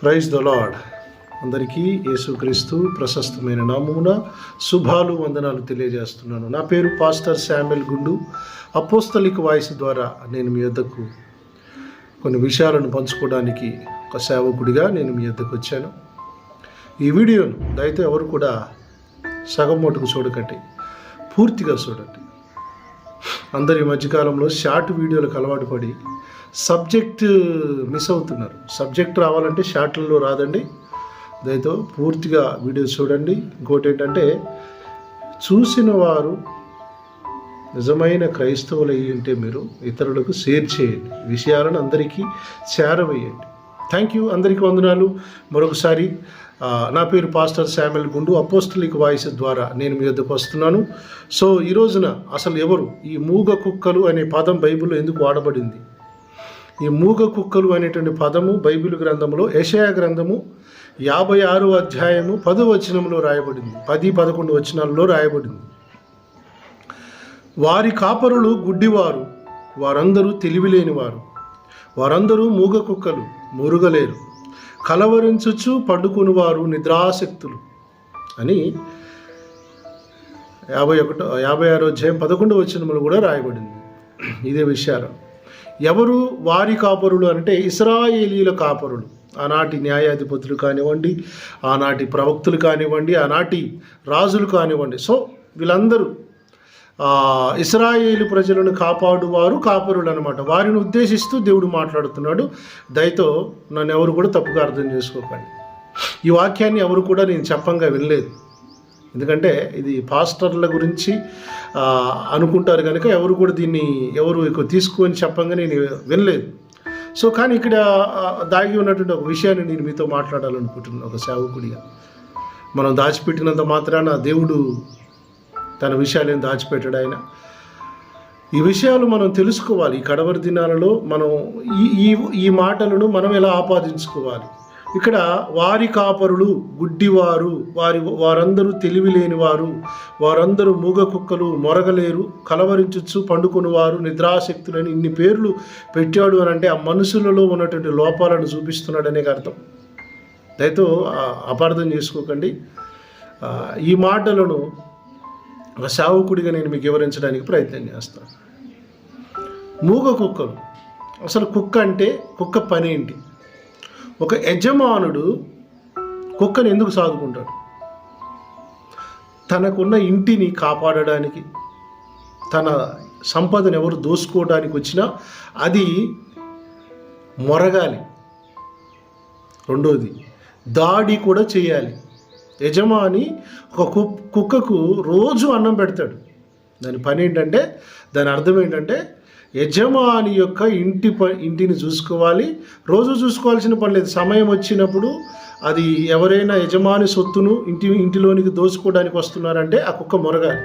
Praise the lord అందరికీ యేసుక్రీస్తు ప్రశస్తమైన నామమున శుభాలు వందనాలు తెలియజేస్తున్నాను. నా పేరు పాస్టర్ శామ్యుల్ గుండు. అపోస్తలిక వాయిస్ ద్వారా నేను మీ వద్దకు కొన్ని విషయాలను పంచుకోవడానికి ఒక సేవకుడిగా నేను మీ వద్దకు వచ్చాను. ఈ వీడియోను దయతో ఎవరు కూడా సగం మటుకు చూడకండి. పూర్తిగా చూడండి. అందరు ఈ మధ్యకాలంలో షార్ట్ వీడియోలకు అలవాటు పడి సబ్జెక్ట్ మిస్ అవుతున్నారు. సబ్జెక్ట్ రావాలంటే షార్ట్లలో రాదండి. దయతో పూర్తిగా వీడియో చూడండి. ఇంకోటి ఏంటంటే చూసిన వారు నిజమైన క్రైస్తవులు అయ్యి ఉంటే మీరు ఇతరులకు షేర్ చేయండి. విషయాలను అందరికీ చేరవేయండి థ్యాంక్ యూ. అందరికీ వందనాలు. మరొకసారి నా పేరు pastor Samuel Gundu apostolic voice ద్వారా నేను మీ వద్దకు వస్తున్నాను. సో ఈ రోజున అసలు ఎవరు ఈ మూగ కుక్కలు అనే పదం బైబిల్లో ఎందుకు వాడబడింది? ఈ మూగ కుక్కలు అనేటువంటి పదము బైబిల్ గ్రంథంలో యషయా గ్రంథము యాభై ఆరు అధ్యాయము పదో వచనంలో రాయబడింది. పది పదకొండు వచనాల్లో రాయబడింది. వారి కాపరులు గుడ్డివారు వారందరూ తెలివిలేనివారు వారందరూ మూగ కుక్కలు మురుగలేరు. కలవరించుచు పండుకునివారు నిద్రాసక్తులు అని యాభై ఒకటో యాభై ఆరో అధ్యాయం పదకొండు వచనములు కూడా రాయబడింది. ఇదే విషయాలు. ఎవరు వారి కాపరులు అంటే ఇస్రాయేలీల కాపరులు. ఆనాటి న్యాయాధిపతులు కానివ్వండి ఆనాటి ప్రవక్తులు కానివ్వండి ఆనాటి రాజులు కానివ్వండి. సో వీళ్ళందరూ ఇస్రాయేలు ప్రజలను కాపాడువారు కాపరులు అనమాట వారిని ఉద్దేశిస్తూ దేవుడు మాట్లాడుతున్నాడు. దయతో నన్ను ఎవరు కూడా తప్పుగా అర్థం చేసుకోకండి. ఈ వాక్యాన్ని ఎవరు కూడా నేను చెప్పంగా వినలేదు. ఎందుకంటే ఇది పాస్టర్ల గురించి అనుకుంటారు కనుక ఎవరు కూడా దీన్ని ఎవరు ఎక్కువ తీసుకొని చెప్పంగా నేను వినలేదు. సో కానీ ఇక్కడ దాగి ఉన్నటువంటి ఒక విషయాన్ని నేను మీతో మాట్లాడాలనుకుంటున్నాను. ఒక సేవకుడిగా. మనం దాచిపెట్టినంత మాత్రాన దేవుడు తన విషయాలను దాచిపెట్టాడు ఆయన. ఈ విషయాలు మనం తెలుసుకోవాలి. ఈ కడవరి దినాలలో మనం ఈ ఈ ఈ మాటలను మనం ఎలా ఆపాదించుకోవాలి? ఇక్కడ వారి కాపరులు గుడ్డివారు వారి వారందరూ తెలివి లేనివారు వారందరూ మూగ కుక్కలు మొరగలేరు కలవరించచ్చు పండుకునివారు నిద్రాశక్తులని ఇన్ని పేర్లు పెట్టాడు అని అంటే ఆ మనుషులలో ఉన్నటువంటి లోపాలను చూపిస్తున్నాడనే అర్థం. దయతో అపార్థం చేసుకోకండి. ఈ మాటలను ఒక సావుకుడిగా నేను మీకు వివరించడానికి ప్రయత్నం చేస్తాను మూగ కుక్కలు. అసలు కుక్క అంటే కుక్క పని ఏంటి? ఒక యజమానుడు కుక్కను ఎందుకు సాదుకుంటాడు? తనకున్న ఇంటిని కాపాడడానికి తన సంపదను ఎవరు దోసుకోవడానికి వచ్చినా అది మొరగాలి. రెండోది దాడి కూడా చేయాలి. యజమాని ఒక కు- కుక్కకు రోజు అన్నం పెడతాడు. దాని పని ఏంటంటే దాని అర్థం ఏంటంటే యజమాని యొక్క ఇంటి ప ఇంటిని చూసుకోవాలి. రోజు చూసుకోవాల్సిన పని లేదు. సమయం వచ్చినప్పుడు అది ఎవరైనా యజమాని సొత్తును ఇంటి ఇంటిలోనికి దోచుకోవడానికి వస్తున్నారంటే ఆ కుక్క మొరగాలి.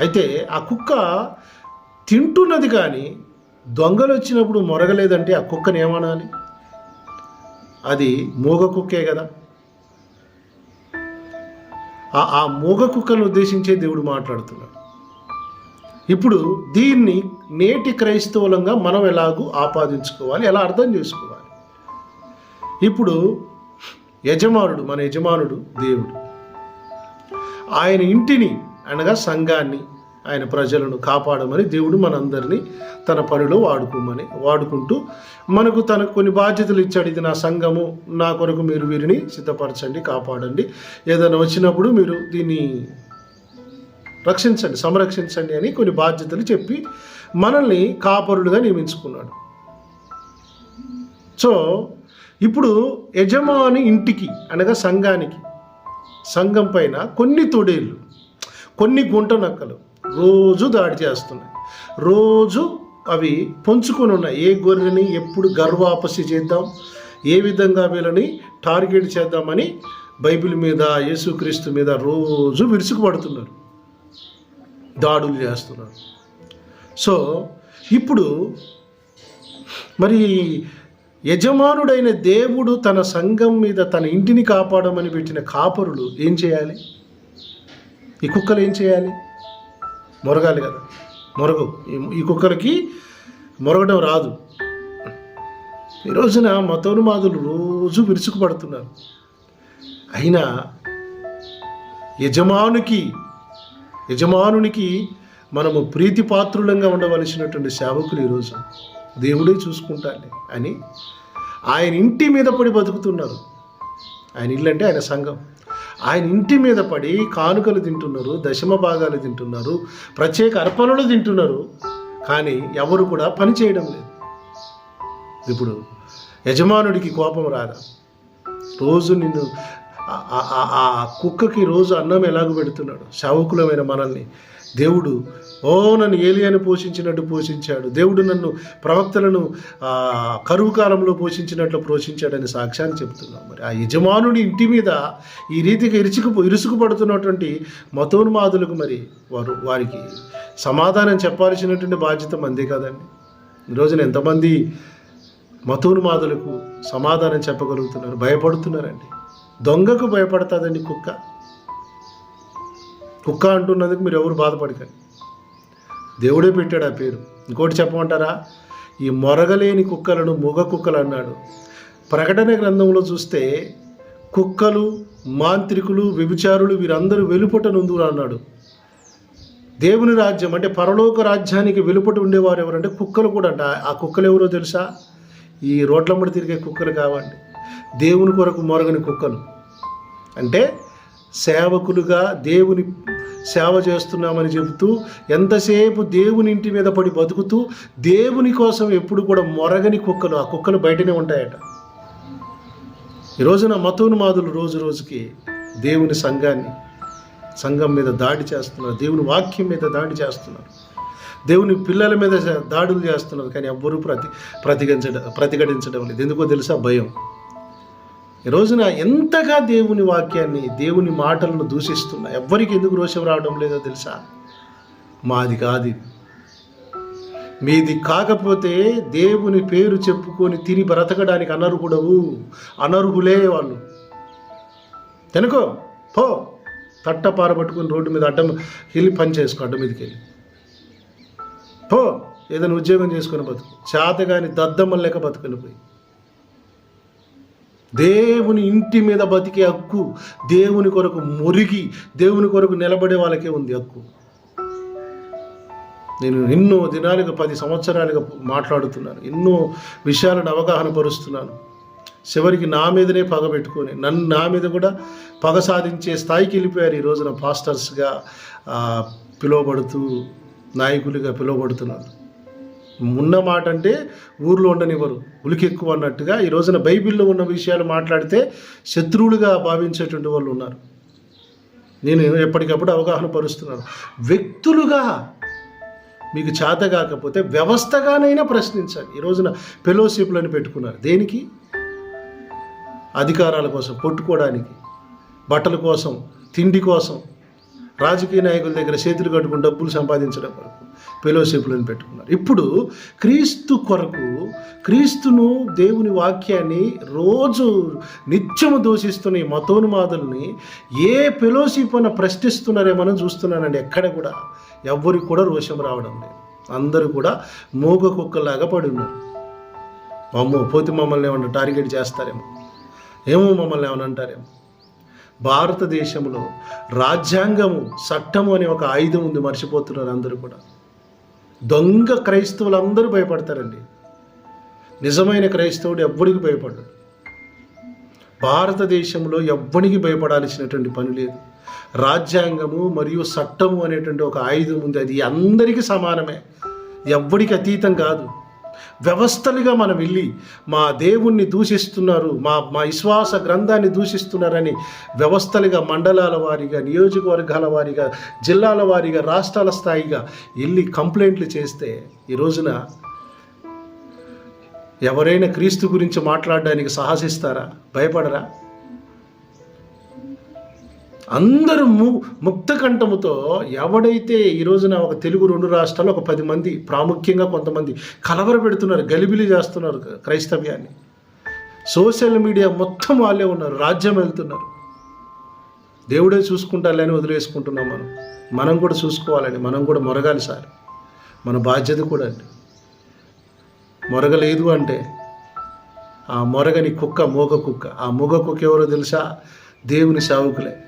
అయితే ఆ కుక్క తింటున్నది కానీ దొంగలు వచ్చినప్పుడు మొరగలేదంటే ఆ కుక్కని ఏమనాలి? అది మూగ కుక్కే కదా. ఆ- మూగ కుక్కలను ఉద్దేశించే దేవుడు మాట్లాడుతున్నాడు. ఇప్పుడు దీన్ని నేటి క్రైస్తవులంగా మనం ఎలాగూ ఆపాదించుకోవాలి? ఎలా అర్థం చేసుకోవాలి? ఇప్పుడు యజమానుడు మన యజమానుడు దేవుడు. ఆయన ఇంటిని అనగా సంఘాన్ని ఆయన ప్రజలను కాపాడమని దేవుడు మనందరినీ తన పనిలో వాడుకోమని వాడుకుంటూ మనకు తనకు కొన్ని బాధ్యతలు ఇచ్చాడు. ఇది నా సంఘము నా కొరకు మీరు వీరిని సిద్ధపరచండి కాపాడండి. ఏదైనా వచ్చినప్పుడు మీరు దీన్ని రక్షించండి సంరక్షించండి అని కొన్ని బాధ్యతలు చెప్పి మనల్ని కాపరులుగా నియమించుకున్నాడు. సో ఇప్పుడు యజమాని ఇంటికి అనగా సంఘానికి సంఘం పైన కొన్ని తొడేళ్ళు కొన్ని గుంట నక్కలు రోజు దాడి చేస్తున్నాయి. రోజు అవి పొంచుకొని ఉన్నాయి. ఏ గొర్రెని ఎప్పుడు గర్వాపసి చేద్దాం? ఏ విధంగా వీళ్ళని టార్గెట్ చేద్దామని బైబిల్ మీద యేసుక్రీస్తు మీద రోజు విరుచుకుపడుతున్నారు. దాడులు చేస్తున్నారు. సో ఇప్పుడు మరి యజమానుడైన దేవుడు తన సంఘం మీద తన ఇంటిని కాపాడమని పెట్టిన కాపరులు ఏం చేయాలి? ఈ కుక్కలు ఏం చేయాలి? మొరగాలి కదా. మొరగు. ఈ- కుక్కలకి మొరగడం రాదు. ఈ రోజున మతోన్మాదులు రోజు విరుచుకుపడుతున్నారు. అయినా యజమానుకి యజమానునికి మనము ప్రీతిపాత్రులంగా ఉండవలసినటువంటి సేవకులు ఈరోజు దేవుడే చూసుకుంటాలి అని ఆయన ఇంటి మీద పడి బతుకుతున్నారు. ఆయన ఇల్లు అంటే ఆయన సంఘం. ఆయన ఇంటి మీద పడి కానుకలు తింటున్నారు దశమ భాగాలు తింటున్నారు ప్రత్యేక అర్పణలు తింటున్నారు. కానీ ఎవరు కూడా పని చేయడం లేదు. ఇప్పుడు యజమానుడికి కోపం రాదా? రోజు నిన్ను ఆ- కుక్కకి రోజు అన్నం ఎలాగ పెడుతున్నాడు? శావకులమైన మనల్ని దేవుడు ఓ నన్ను ఏలియాను పోషించినట్టు పోషించాడు. దేవుడు నన్ను ప్రవక్తలను కరువు కాలంలో పోషించినట్లు పోషించాడని సాక్ష్యాన్ని చెప్తున్నాం మరి. ఆ యజమానుడి ఇంటి మీద ఈ రీతిగా ఇరుచుకు ఇరుసుకు పడుతున్నటువంటి మతోన్మాదులకు మరి వారు వారికి సమాధానం చెప్పాల్సినటువంటి బాధ్యత మందే కదండి. ఈరోజున రోజున ఎంతమంది మతోన్మాదులకు సమాధానం చెప్పగలుగుతున్నారు? భయపడుతున్నారండి. దొంగకు భయపడతాదండి కుక్క. కుక్క అంటున్నందుకు మీరు ఎవరు బాధపడకండి. దేవుడే పెట్టాడు ఆ పేరు. ఇంకోటి చెప్పమంటారా? ఈ మొరగలేని కుక్కలను మూగ కుక్కలు అన్నాడు. ప్రకటన గ్రంథంలో చూస్తే కుక్కలు మాంత్రికులు వ్యభిచారులు వీరందరూ వెలుపట నుందురు అన్నాడు. దేవుని రాజ్యం అంటే పరలోక రాజ్యానికి వెలుపట ఉండేవారు ఎవరంటే కుక్కలు కూడా అంట. ఆ కుక్కలు ఎవరో తెలుసా? ఈ రోడ్లమ్మడి తిరిగే కుక్కలు కావండి. దేవుని కొరకు మొరగని కుక్కలు. అంటే సేవకులుగా దేవుని సేవ చేస్తున్నామని చెబుతూ ఎంతసేపు దేవుని ఇంటి మీద పడి బతుకుతూ దేవుని కోసం ఎప్పుడు కూడా మొరగని కుక్కలు ఆ కుక్కలు బయటనే ఉంటాయట. ఈ రోజున మతోన్మాదులు రోజు రోజుకి దేవుని సంఘాన్ని సంఘం మీద దాడి చేస్తున్నారు దేవుని వాక్యం మీద దాడి చేస్తున్నారు. దేవుని పిల్లల మీద దాడులు చేస్తున్నారు కానీ ఎవ్వరూ ప్రతి ప్రతిఘటించడం ప్రతిఘటించడం లేదు. ఎందుకో తెలుసా భయం? ఈ రోజున ఎంతగా దేవుని వాక్యాన్ని దేవుని మాటలను దూషిస్తున్నా? ఎవ్వరికి ఎందుకు రోషం రావడం లేదో తెలుసా? మాది కాదు. మీది కాకపోతే దేవుని పేరు చెప్పుకొని తిని బ్రతకడానికి అనర్హుడవు. అనర్హులే వాళ్ళు. తెనుకో పో. తట్ట పారబట్టుకుని రోడ్డు మీద అడ్డం వెళ్ళి పని చేసుకో అడ్డం మీదకి వెళ్ళి పో. ఏదైనా ఉద్యోగం చేసుకొని బతుకు. చేతగాని దద్దమ్మలు లేక బతుకుని పోయి. దేవుని ఇంటి మీద బతికే హక్కు దేవుని కొరకు మురిగి దేవుని కొరకు నిలబడే వాళ్ళకే ఉంది హక్కు. నేను ఎన్నో దినాలుగా పది సంవత్సరాలుగా మాట్లాడుతున్నాను. ఎన్నో విషయాలను అవగాహన పరుస్తున్నాను. చివరికి నా మీదనే పగ పెట్టుకొని నన్ను నా మీద కూడా పగ సాధించే స్థాయికి వెళ్ళిపోయారు ఈ రోజున పాస్టర్స్గా పిలువబడుతూ నాయకులుగా పిలువబడుతున్నారు ఉన్న మాట అంటే ఊర్లో ఉండనివ్వరు. ఉలికి ఎక్కువ అన్నట్టుగా ఈ రోజున బైబిల్లో ఉన్న విషయాలు మాట్లాడితే శత్రువులుగా భావించేటువంటి వాళ్ళు ఉన్నారు. నేను ఎప్పటికప్పుడు అవగాహన పరుస్తున్నాను. వ్యక్తులుగా మీకు చేత కాకపోతే వ్యవస్థగానైనా ప్రశ్నించాలి. ఈ రోజున ఫెలోషిప్లను పెట్టుకున్నారు. దేనికి? అధికారాల కోసం కొట్టుకోవడానికి బట్టల కోసం తిండి కోసం రాజకీయ నాయకుల దగ్గర చేతులు కట్టుకుని డబ్బులు సంపాదించడం కొరకు ఫెలోషిప్లను పెట్టుకున్నారు. ఇప్పుడు క్రీస్తు కొరకు క్రీస్తును దేవుని వాక్యాన్ని రోజు నిత్యము దూషిస్తున్న ఈ మతోన్మాదుల్ని ఏ ఫెలోషిప్ అన్న ప్రశ్నిస్తున్నారేమో చూస్తున్నానండి ఎక్కడ కూడా. ఎవ్వరికి కూడా రోషం రావడం లేదు. అందరూ కూడా మూగ కుక్కలాగా పడి ఉన్నారు. అమ్మో పోతే మమ్మల్ని ఏమన్నా టార్గెట్ చేస్తారేమో? ఏమో మమ్మల్ని ఏమన్నా అంటారేమో? భారతదేశంలో రాజ్యాంగము చట్టము అనే ఒక ఆయుధం ఉంది మర్చిపోతున్నారు అందరూ కూడా. దొంగ క్రైస్తవులు అందరూ భయపడతారండి. నిజమైన క్రైస్తవుడు ఎవ్వడికి భయపడ్డాడు భారతదేశంలో ఎవ్వనికి భయపడాల్సినటువంటి పని లేదు. రాజ్యాంగము మరియు చట్టము అనేటువంటి ఒక ఆయుధం ఉంది. అది అందరికీ సమానమే. ఎవ్వడికి అతీతం కాదు. వ్యవస్థలుగా మనం వెళ్ళి మా దేవుణ్ణి దూషిస్తున్నారు మా మా విశ్వాస గ్రంథాన్ని దూషిస్తున్నారని వ్యవస్థలుగా మండలాల వారీగా నియోజకవర్గాల వారీగా జిల్లాల వారీగా రాష్ట్రాల స్థాయిగా వెళ్ళి కంప్లైంట్లు చేస్తే ఈ రోజున ఎవరైనా క్రీస్తు గురించి మాట్లాడడానికి సాహసిస్తారా? భయపడరా? అందరూ ము ముక్త కంఠముతో ఎవడైతే ఈ రోజున ఒక తెలుగు రెండు రాష్ట్రాలు ఒక పది మంది ప్రాముఖ్యంగా కొంతమంది కలవర పెడుతున్నారు గలిబిలి చేస్తున్నారు క్రైస్తవ్యాన్ని. సోషల్ మీడియా మొత్తం వాళ్ళే ఉన్నారు రాజ్యం వెళ్తున్నారు. దేవుడే చూసుకుంటాలని వదిలేసుకుంటున్నాం మనం. మనం కూడా చూసుకోవాలని మనం కూడా మొరగాలి సార్. మన బాధ్యత కూడా అండి. మొరగలేదు అంటే ఆ మొరగని కుక్క మూగ కుక్క. ఆ మూగ కుక్క ఎవరో తెలుసా? దేవుని సేవకులే.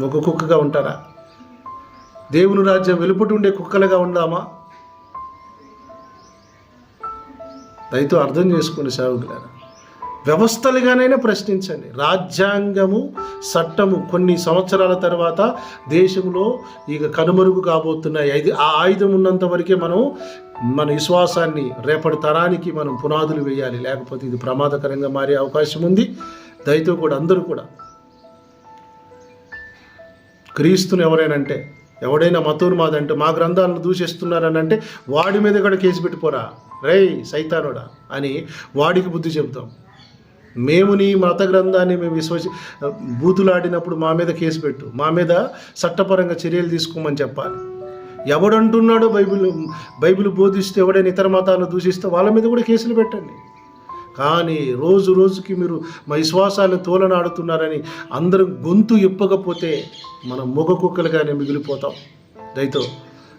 మొగ్గు కుక్కగా ఉంటారా? దేవుని రాజ్యం వెలుపుటి ఉండే కుక్కలుగా ఉందామా? రైతు అర్థం చేసుకోండి సేవకులారా వ్యవస్థలుగానైనా ప్రశ్నించండి. రాజ్యాంగము చట్టము కొన్ని సంవత్సరాల తర్వాత దేశంలో ఇక కనుమరుగు కాబోతున్నాయి. ఐదు ఆ ఆయుధం ఉన్నంత వరకే మనం మన విశ్వాసాన్ని రేపటి తరానికి మనం పునాదులు వేయాలి. లేకపోతే ఇది ప్రమాదకరంగా మారే అవకాశం ఉంది. దయతో కూడా అందరూ కూడా క్రీస్తుని ఎవరైనంటే ఎవడైనా మతోన్మాదంటే మా గ్రంథాలను దూషిస్తున్నారని అంటే వాడి మీద కూడా కేసు పెట్టిపోరా రేయ్ సైతానుడా అని వాడికి బుద్ధి చెబుతాం. మేము నీ మత గ్రంథాన్ని మేము విశ్వసి బూతులాడినప్పుడు మా మీద కేసు పెట్టు. మా మీద చట్టపరంగా చర్యలు తీసుకోమని చెప్పాలి. ఎవడంటున్నాడో బైబిల్ బైబిల్ బోధిస్తే ఎవడైనా ఇతర మతాలను దూషిస్తే వాళ్ళ మీద కూడా కేసులు పెట్టండి. కానీ రోజు రోజుకి మీరు మా విశ్వాసాన్ని తోలనాడుతున్నారని అందరూ గొంతు ఇప్పకపోతే మనం మొగ కుక్కలుగానే మిగిలిపోతాం. దయతో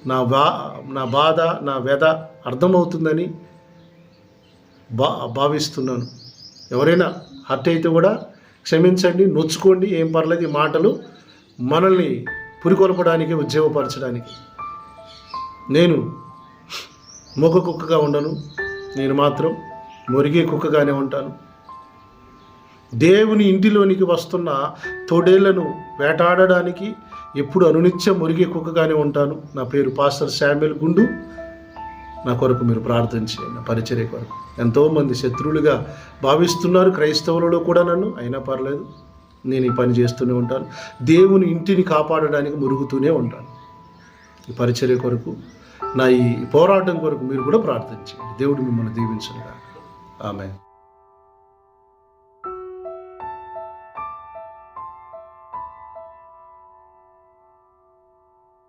నా బా నా బాధ నా వ్యధ అర్థమవుతుందని బా భావిస్తున్నాను. ఎవరైనా హర్ట్ అయితే కూడా క్షమించండి నొచ్చుకోండి ఏం పర్లేదు ఈ మాటలు మనల్ని పురికొల్పడానికి ఉద్యోగపరచడానికి నేను మొగ కుక్కగా ఉండను నేను మాత్రం మురిగే కుక్కగానే ఉంటాను. దేవుని ఇంటిలోనికి వస్తున్న తోడేళ్ళను వేటాడడానికి ఎప్పుడు అనునిత్యం మురిగే కుక్కగానే ఉంటాను. నా పేరు పాస్టర్ శామ్యుల్ గుండు. నా కొరకు మీరు ప్రార్థన చేయండి. నా పరిచర్య కొరకు. ఎంతోమంది శత్రువులుగా భావిస్తున్నారు. క్రైస్తవులలో కూడా నన్ను. అయినా పర్లేదు. నేను ఈ పని చేస్తూనే ఉంటాను. దేవుని ఇంటిని కాపాడడానికి మురుగుతూనే ఉంటాను. ఈ పరిచర్య కొరకు నా ఈ పోరాటం కొరకు మీరు కూడా ప్రార్థన చేయండి. దేవుడు మిమ్మల్ని దీవించనుగా Amen.